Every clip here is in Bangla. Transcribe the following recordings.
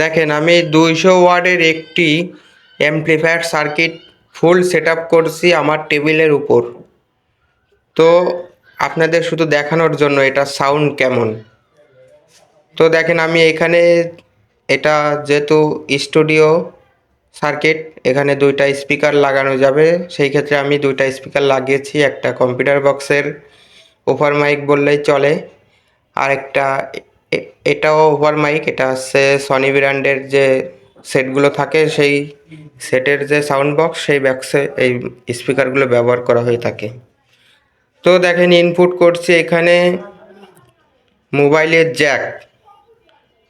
দেখেন, আমি দুইশো ওয়ার্ডের একটি অ্যামপ্লিফায়ার সার্কিট ফুল সেট করছি আমার টেবিলের উপর। তো আপনাদের শুধু দেখানোর জন্য এটা সাউন্ড কেমন। তো দেখেন, আমি এখানে এটা যেহেতু স্টুডিও সার্কিট এখানে দুইটা স্পিকার লাগানো যাবে। সেই ক্ষেত্রে আমি দুইটা স্পিকার লাগিয়েছি, একটা কম্পিউটার বক্সের ওভার মাইক বললেই চলে আর একটা এটাও ওভার মাইক এটা হচ্ছে সনি ব্র্যান্ডের যে সেটগুলো থাকে, সেই সেটের যে সাউন্ড বক্স সেই বক্সে এই স্পিকারগুলো ব্যবহার করা হয়ে থাকে। তো দেখেন ইনপুট করছি এখানে মোবাইলের জ্যাক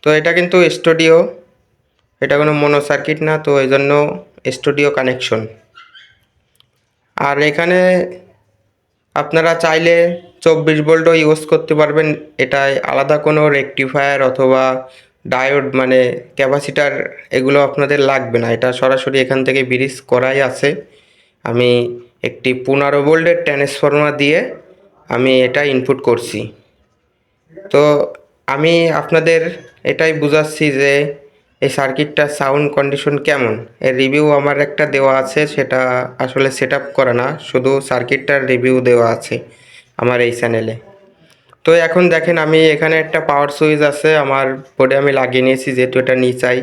তো এটা কিন্তু স্টুডিও এটা কোনো মনো সার্কিট না, তো এই জন্য স্টুডিও কানেকশন আর এখানে আপনারা চাইলে চব্বিশ ভোল্টও ইউজ করতে পারবেন। এটায় আলাদা কোনো রেকটিফায়ার অথবা ডায়োড মানে ক্যাপাসিটার এগুলো আপনাদের লাগবে না। এটা সরাসরি এখান থেকে ব্রিজ করাই আছে। আমি একটি পনেরো ভোল্টের ট্রান্সফর্মার দিয়ে আমি এটা ইনপুট করছি। তো আমি আপনাদের এটাই বুঝাচ্ছি যে এই সার্কিটটার সাউন্ড কন্ডিশন কেমন। এর রিভিউ আমার একটা দেওয়া আছে, সেটা আসলে সেট করা না। শুধু সার্কিটটার রিভিউ দেওয়া আছে। আমার এই চ্যানেলে তো এখন দেখেন আমি এখানে একটা পাওয়ার সুইচ আছে, আমার বোর্ডে আমি লাগিয়ে নিয়েছি, যেহেতু এটা নিচাই।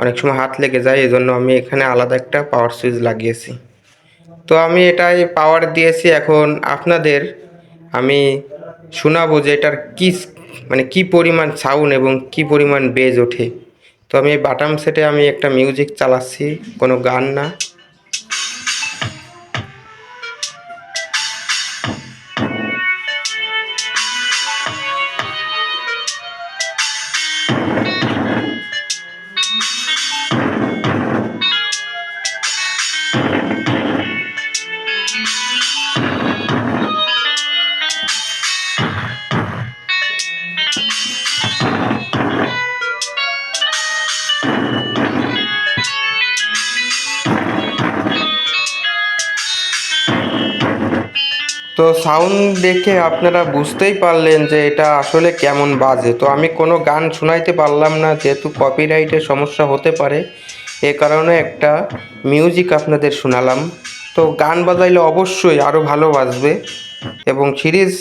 অনেক সময় হাত লেগে যায় এই জন্য আমি এখানে আলাদা একটা পাওয়ার সুইচ লাগিয়েছি। তো আমি এটাই পাওয়ার দিয়েছি এখন আপনাদের, আমি শোনাবো যে এটার কী মানে কি পরিমাণ সাউন্ড এবং কি পরিমাণ বেজ ওঠে। তো আমি বাটাম সেটে আমি একটা মিউজিক চালাচ্ছি, কোনো গান না। তো সাউন্ড দেখে আপনারা বুঝতেই পারলেন যে এটা আসলে কেমন বাজে। তো আমি কোনো গান শোনাইতে পারলাম না, যেহেতু কপিরাইটের সমস্যা হতে পারে, এ কারণে একটা মিউজিক আপনাদের শোনালাম। তো গান বাজাইলে অবশ্যই আরও ভালো বাজবে এবং সিরিজ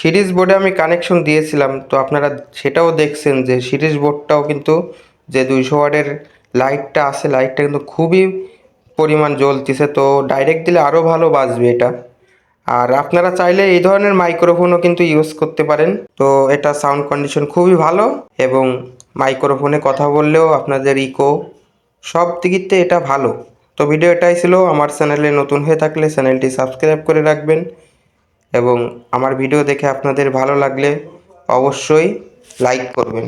সিরিজ বোর্ডে আমি কানেকশন দিয়েছিলাম, তো আপনারা সেটাও দেখছেন যে সিরিজ বোর্ডটাও কিন্তু যে দুইশো ওয়ার্ডের লাইটটা আছে, লাইটটা কিন্তু খুবই পরিমাণ জ্বলতেছে, তো ডাইরেক্ট দিলে আরও ভালো বাজবে এটা। আর আপনারা চাইলে এই ধরনের মাইক্রোফোনও কিন্তু ইউজ করতে পারেন। তো এটা সাউন্ড কন্ডিশন খুবই ভালো এবং মাইক্রোফোনে কথা বললেও আপনাদের ইকো সব দিকিতে এটা ভালো। তো ভিডিও এটাই ছিল, আমার চ্যানেলে নতুন হয়ে থাকলে চ্যানেলটি সাবস্ক্রাইব করে রাখবেন এবং আমার ভিডিও দেখে আপনাদের ভালো লাগলে অবশ্যই লাইক করবেন।